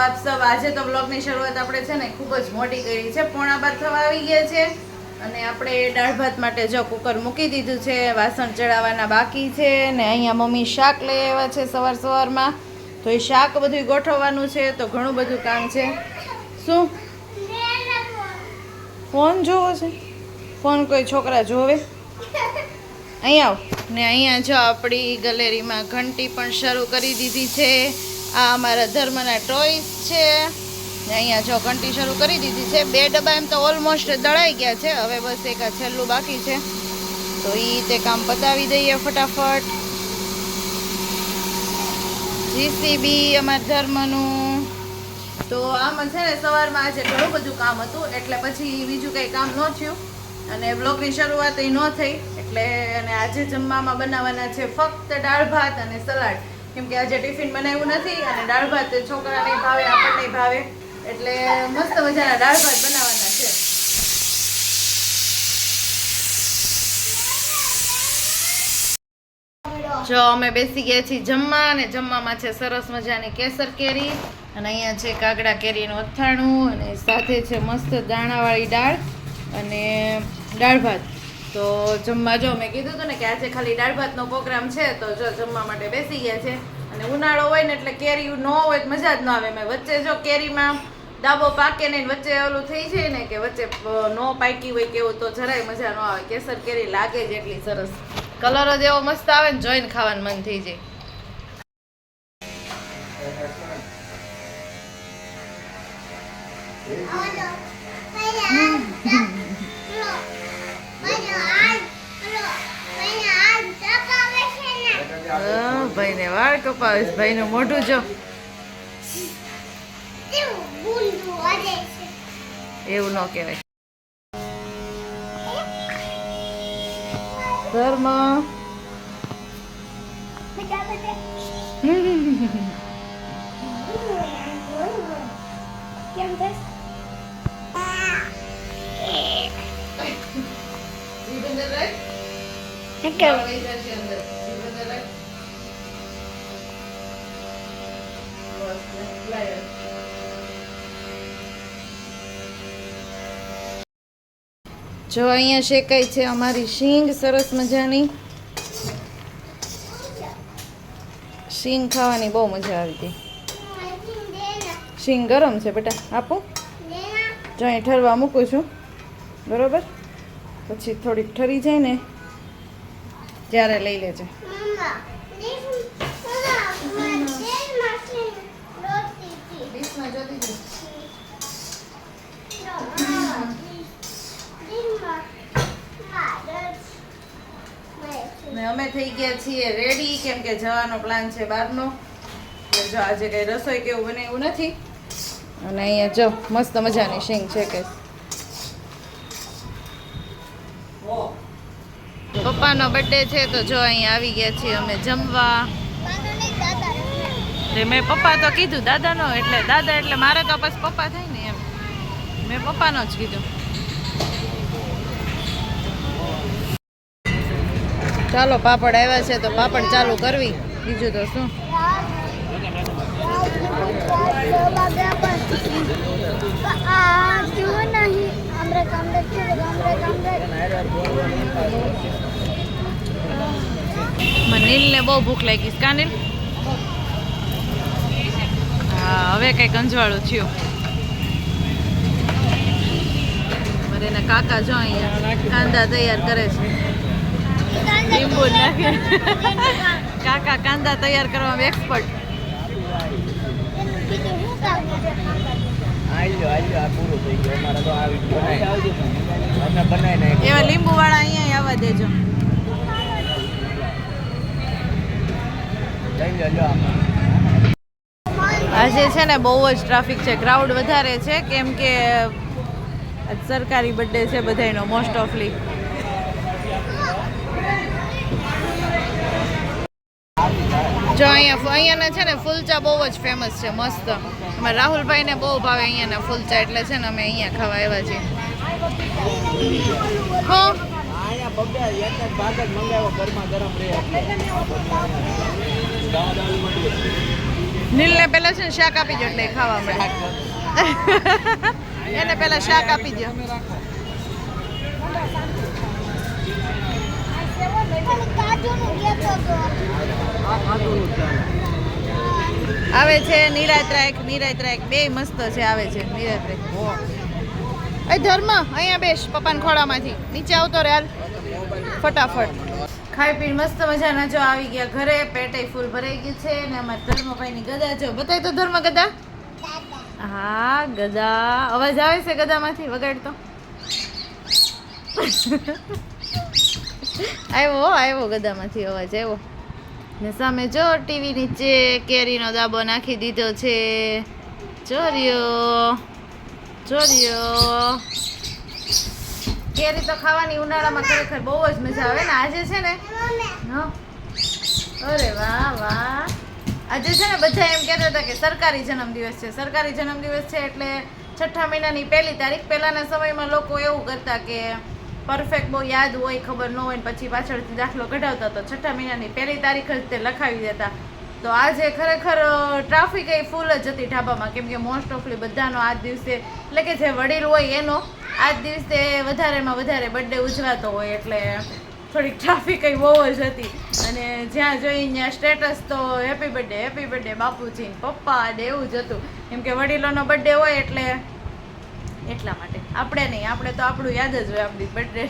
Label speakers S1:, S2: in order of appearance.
S1: આપ સૌ આજે તો બ્લોગની શરૂઆત આપણે છે ને ખૂબ જ મોટી કરી છે. પોણા બાર થવા આવી ગયા છે અને આપણે દાળ ભાત માટે જો કુકર મૂકી દીધું છે, વાસણ ચડાવવાના બાકી છે ને અહીંયા મમ્મી શાક લઈ આવ્યા છે સવાર સવારમાં. તો એ શાક બધું ગોઠવવાનું છે, તો ઘણું બધું કામ છે. શું? ફોન જોવો છે? ફોન કોઈ છોકરા જોવે? અહીંયા આવ. ને અહીંયા જો આપણી ગેલેરીમાં ઘંટી પણ શરૂ કરી દીધી છે. આ અમારા ધર્મના ટોયસ છે. ને અહીંયા જો ઘંટી શરૂ કરી દીધી છે. બે ડબ્બા એમ તો ઓલમોસ્ટ દળાઈ ગયા છે. હવે બસ એક આ છેલ્લું બાકી છે. તો એ તે કામ પતાવી દઈએ ફટાફટ. જીસીબી અમારા ધર્મનું. તો આમાં છે ને સવારમાં આજે ઘણું બધું કામ હતું. એટલે પછી બીજું કંઈ કામ ન થયું. અને બ્લોગની શરૂઆત એ ન થઈ. એટલે અને આજે જમવામાં બનાવવાના છે ફક્ત દાળ, ભાત અને સલાડ. કેમ કે આજે ટિફિન બનાવ્યું નથી અને દાળ ભાત છોકરાને ભાવે, આપણને ભાવે. એટલે મસ્ત મજાના દાળ ભાત બનાવવાના છે. જો અમે બેસી ગયા છીએ જમવા અને જમવામાં છે સરસ મજાની કેસર કેરી અને અહીંયા છે કાગડા કેરીનું અથાણું અને સાથે છે મસ્ત દાણાવાળી દાળ અને દાળ ભાત. તો જમવા જો મેં કીધું હતું ને કે આજે ખાલી દાળ ભાતનો પ્રોગ્રામ છે તો જો જમવા માટે બેસી ગયા છે. અને ઉનાળો હોય ને એટલે કેરી ન હોય તો મજા જ ન આવે. મેં વચ્ચે જો કેરીમાં ડાબો પાકે ને વચ્ચે ઓલું થઈ જાય ને કે વચ્ચે ન પાકી હોય કેવું તો જરાય મજા ન આવે. કેસર કેરી લાગે જ એટલી સરસ. કલર જ એવો મસ્ત આવે ને જોઈને ખાવાનું મન થઈ જાય. હા, ભાઈને વાળ કપાવીશ. ભાઈનું મોઢું જો. એવું ન કહેવાય. ધર્મ. જો અહીંયા શેકાય છે અમારી શીંગ, સરસ મજાની. શીંગ ખાવાની બહુ મજા આવી હતી. શીંગ ગરમ છે બેટા, આપું? જો અહીં ઠરવા મૂકું છું. બરોબર? પછી થોડીક ઠરી જાય ને, ત્યારે લઈ લેજે. અમે થઈ ગયા છીએ રેડી કેમ કે જવાનો પ્લાન છે બહારનો. જો આજે કઈ રસોઈ કેવું બને એવું નથી. અને અહીંયા જો મસ્ત મજાની શીંગ છે કે. પપ્પાનો બર્થડે છે તો જો અહીંયા આવી ગયા છીએ અમે જમવા. તે મેં પપ્પા તો કીધું દાદાનો એટલે દાદા એટલે મારે તો બસ પપ્પા થાય ને એમ. મેં પપ્પાનો જ કીધું. ચાલો, પાપડ આવ્યા છે તો પાપડ ચાલુ કરવી. બીજું તો શું? નીલને બહુ ભૂખ લાગી કાનિલ હા હવે કઈ કંજવાળું થયો. મારે એના કાકા જો અહીંયા કાંદા તૈયાર કરે છે. લીંબુ નાખે. કાકા કાંદા તૈયાર કરવામાં એક્સપર્ટ એવા લીંબુ વાળા અહીંયા આવવા દેજો. આજે છે ને, બહુ જ ટ્રાફિક છે. ક્રાઉડ વધારે છે, કેમ કે સરકારી બર્થડે છે બધાયનો મોસ્ટ ઓફલી જો અહીંયા અહીંયાના છે ને ફૂલચા બહુ જ ફેમસ છે, મસ્ત. અમારા રાહુલભાઈને બહુ ભાવે અહીંયાના ફૂલચા એટલે છે ને અમે અહીંયા ખાવા આવ્યા છીએ. હો?
S2: ગરમા એટલે
S1: નીલને પહેલા છે ને શાક આપી દો એટલે ખાવા મળે. એને પહેલા શાક આપી દો આવે છે નિરાત રાખ નિરાત રાખ બે મસ્ત છે, આવે છે નિરાત રાખ એ ધર્મ, અહીંયા બેસ પપ્પાના ખોળામાંથી નીચે આવતો રે હાલ. ફટાફટ. ખાઈ પી મસ્ત મજાના જો આવી ગયા ઘરે, પેટે ફૂલ ભરાઈ ગયું છે ને અમારા ધર્મભાઈની ગદા જો, બતાય તો ધર્મ ગદા? હા, ગદા. અવાજ આવે છે ગદામાંથી? વગાડતો આવ્યો આવ્યો ગદામાંથી અવાજ, આવ્યો. ને સામે જો ટીવી નીચે કેરીનો દાબો નાખી દીધો છે. ચોર્યો. ચોર્યો. કેરી તો ખાવાની ઉનાળામાં ખરેખર બહુ જ મજા આવે ને? આજે છે ને? અરે વાહ વાહ. આજે છે ને બધા એમ કહેતા હતા કે સરકારી જન્મદિવસ છે. સરકારી જન્મદિવસ છે એટલે છઠ્ઠા મહિનાની પહેલી તારીખ. પહેલાના સમયમાં લોકો એવું કરતા કે પરફેક્ટ બહુ યાદ હોય, ખબર ન હોય પછી પાછળથી દાખલો કઢાવતા તો છઠ્ઠા મહિનાની પહેલી તારીખ જ તે લખાવી દેતા. તો આજે ખરેખર ટ્રાફિક એ ફૂલ જ હતી ઢાબામાં. કેમ કે મોસ્ટ ઓફલી બધાનો આ દિવસે, એટલે કે જે વડીલ હોય એનો આ જ દિવસે વધારેમાં વધારે બર્થડે ઉજવાતો હોય એટલે થોડીક ટ્રાફિક બહુ જ હતી. અને જ્યાં જોઈ ત્યાં સ્ટેટસ તો હેપી બર્થડે હેપી બર્થડે બાપુજી પપ્પા ને એવું જ હતું. કેમ કે વડીલોનો બર્થડે હોય એટલે એટલા માટે. આપણે નહીં, આપણે તો આપણું યાદ જ હોય આપણી બર્થડે